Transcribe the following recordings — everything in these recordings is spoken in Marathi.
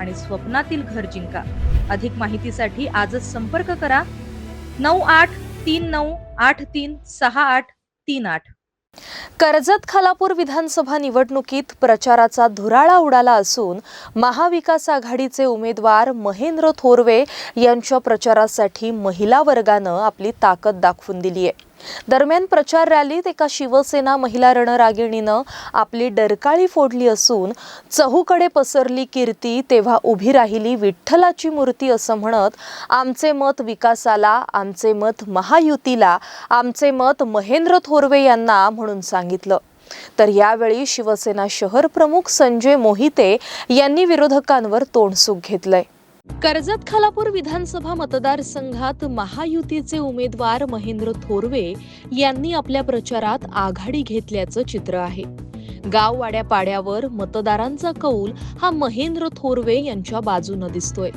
आणि स्वप्नातील घर जिंका. अधिक माहितीसाठी आजच संपर्क करा. नऊ आठ तीन नऊ आठ तीन सहा आठ तीन आठ. कर्जत खालापूर विधानसभा निवडणुकीत प्रचाराचा धुराळा उडाला असून महाविकास आघाडीचे उमेदवार महेंद्र थोरवे यांच्या प्रचारासाठी महिला वर्गानं आपली ताकद दाखवून दिली आहे दरम्यान प्रचार रॅलीत एका शिवसेना महिला रणरागिणीनं आपली डरकाळी फोडली असून चहूकडे पसरली कीर्ती तेव्हा उभी राहिली विठ्ठलाची मूर्ती असं म्हणत आमचे मत विकासाला आमचे मत महायुतीला आमचे मत महेंद्र थोरवे यांना म्हणून सांगितलं. तर यावेळी शिवसेना शहर प्रमुख संजय मोहिते यांनी विरोधकांवर तोंडसुख घेतलंय. कर्जत खालापूर विधानसभा मतदारसंघात महायुतीचे उमेदवार महेंद्र थोरवे यांनी आपल्या प्रचारात आघाडी घेतल्याचं चित्र आहे. गाव वाड्यापाड्यावर मतदारांचा कौल हा महेंद्र थोरवे यांच्या बाजूनं दिसतोय.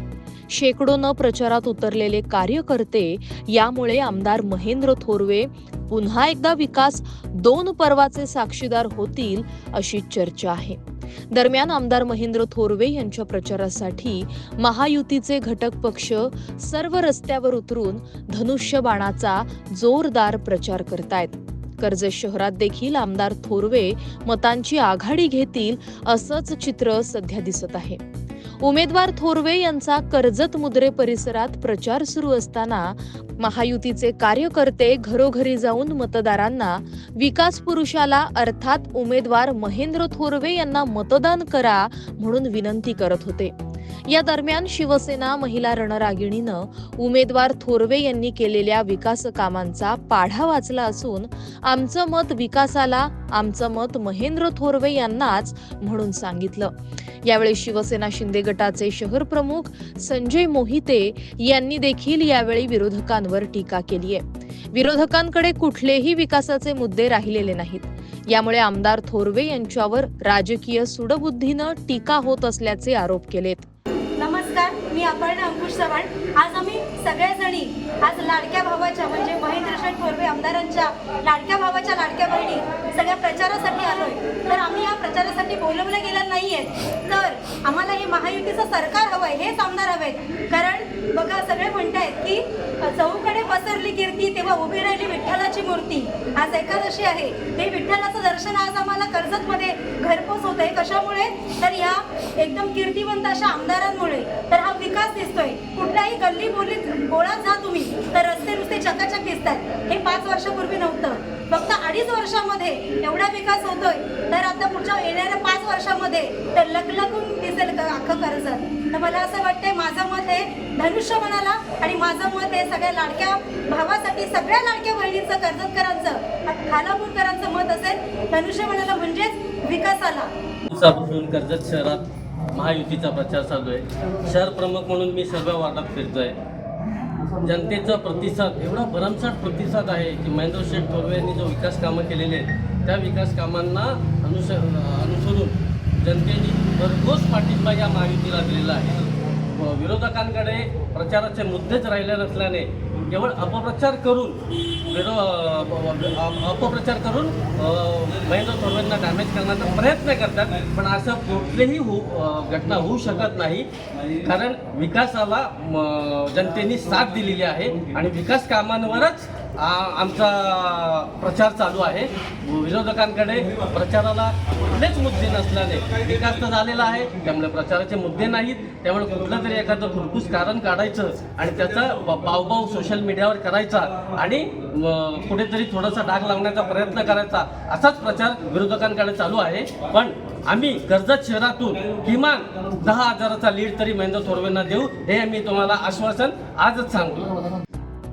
शेकडोनं प्रचारात उतरलेले कार्यकर्ते यामुळे आमदार महेंद्र थोरवे पुन्हा एकदा विकास दोन पर्वाचे साक्षीदार होतील अशी चर्चा आहे. दरम्यान आमदार महेंद्र थोरवे यांच्या प्रचारासाठी महायुतीचे घटक पक्ष सर्व रस्त्यावर उतरून धनुष्यबाणाचा जोरदार प्रचार करतायत. कर्जत शहरात देखील आमदार थोरवे मतांची आघाडी घेतील असंच चित्र सध्या दिसत आहे. उमेदवार थोरवे यांचा कर्जत मुद्रे परिसरात प्रचार सुरू असताना महायुतीचे कार्यकर्ते घरोघरी जाऊन मतदारांना विकास पुरुषाला अर्थात उमेदवार महेंद्र थोरवे यांना मतदान करा म्हणून विनंती करत होते. या दरम्यान शिवसेना महिला रणरागिणीनं उमेदवार थोरवे यांनी केलेल्या विकास कामांचा पाढा वाचला असून आमचं मत विकासाला आमचं मत महेंद्र थोरवे यांनाच म्हणून सांगितलं. यावेळी शिवसेना शिंदे गटाचे शहर प्रमुख संजय मोहिते यांनी देखील यावेळी विरोधकांवर टीका केली आहे. विरोधकांकडे कुठलेही विकासाचे मुद्दे राहिलेले नाहीत. यामुळे आमदार थोरवे यांच्यावर राजकीय सुडबुद्धीनं टीका होत असल्याचे आरोप केलेत. मी अपर्णा अंकुश चव्हाण. आज आम्ही सगळ्याजणी आज लाडक्या भावाच्या म्हणजे महेंद्र शेठ थोरवे आमदारांच्या लाडक्या भावाच्या लाडक्या बहिणी सगळ्या प्रचारासाठी आलोय. तर आम्ही या प्रचारासाठी बोलवलं गेलं नाहीये. तर आम्हाला हे महायुतीचं सरकार हवंय हेच आमदार हवेत. कारण बघा सगळे म्हणतायत की चौकडे पसरली कीर्ती तेव्हा उभी राहिली विठ्ठलाची मूर्ती. आज एकादशी आहे. हे विठ्ठलाचं दर्शन आज आम्हाला कर्जतमध्ये घरपोच होत आहे कशामुळे? तर या एकदम कीर्तिवंत अशा आमदारांमुळे. तर हा विकास गोळा जा तुम्ही. तर रस्ते नुसते चकाचक दिसतात हे पाच वर्षापूर्वी नव्हतं. फक्त अडीच वर्षामध्ये एवढा विकास होतोय. तर आता पुढच्या येणाऱ्या पाच वर्षामध्ये तर लखलखून दिसेल अख्खं कर्जत. तर मला असं वाटतंय माझं मत आहे धनुष्य म्हणाला आणि माझं मत हे सगळ्या लाडक्या भावासाठी सगळ्या लाडक्या बहिणींचं कर्जतकरांचं आणि खालापूरकरांचं मत असेल धनुष्य म्हणाला म्हणजेच विकासाला. दिवसापासून कर्जत शहरात महायुतीचा प्रचार चालू आहे. शहर प्रमुख म्हणून मी सर्व वार्डात फिरतोय. जनतेचा प्रतिसाद एवढा भरमसाठ प्रतिसाद आहे की महेंद्र शेठ थोरवे यांनी जो विकास कामं केलेले आहेत त्या विकास कामांना अनुस अनुसरून जनतेने भरघोस पाठिंबा या महायुतीला दिलेला आहे. विरोधकांकडे प्रचाराचे मुद्देच राहिले नसल्याने केवळ अपप्रचार करून विरो अपप्रचार करून महेंद्र थोरवेंना डॅमेज करण्याचा प्रयत्न करतात पण असं कुठलीही हो घटना होऊ शकत नाही. कारण विकासाला म, जनतेने साथ दिलेली आहे आणि विकास कामांवरच आमचा प्रचार चालू आहे. विरोधकांकडे प्रचाराला कुठलेच मुद्दे नसल्याने विकास तर झालेला आहे. त्यामुळे प्रचाराचे मुद्दे नाहीत. त्यामुळे कुठलं तरी एखादं खुरपूस कारण काढायचं आणि त्याचा बावबाव सोशल मीडियावर करायचा आणि कुठेतरी थोडासा डाग लावण्याचा प्रयत्न करायचा असाच प्रचार विरोधकांकडे चालू आहे. पण आम्ही कर्जत शहरातून किमान दहा हजाराचा लीड तरी महेंद्र थोरवेंना देऊ हे मी तुम्हाला आश्वासन आजच सांगतो.